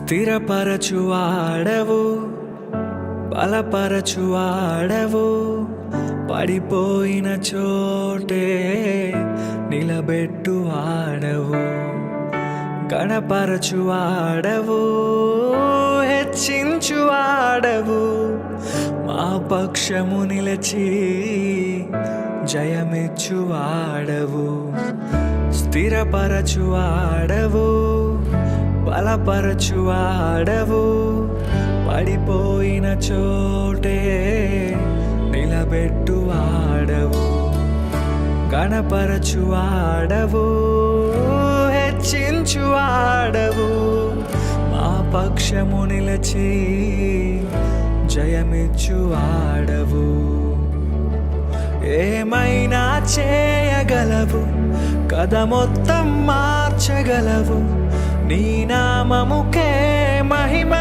స్థిరపరచువాడవు బలపరచువాడవు పడిపోయిన చోటే నిలబెట్టువాడవు గణపరచువాడవు హెచ్చించువాడవు మా పక్షము నిలిచి జయమిచ్చువాడవు స్థిరపరచువాడవు. బలపరచు ఆడవు పడిపోయిన చోటే నిలబెట్టు ఆడవు గణపరచు ఆడవు హెచ్చించు హెచ్చించువాడవు. మా పక్షము నిలచి జయమిచ్చువాడవు. ఏమైనా చేయగలవు? కథ మొత్తం మార్చగలవు. నీ నామముకే మహిమ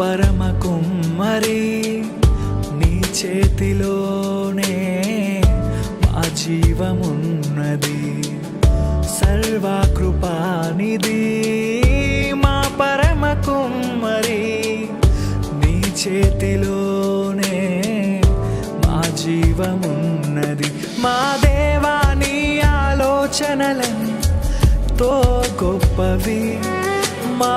పరమ కుమ్మరి నీ చేతిలోనే మా జీవమున్నది. సర్వాకృపానిది మా పరమ కుమ్మరి నీ చేతిలోనే మా జీవమున్నది. మా దేవా నీ ఆలోచనలని తో గొప్పవి మా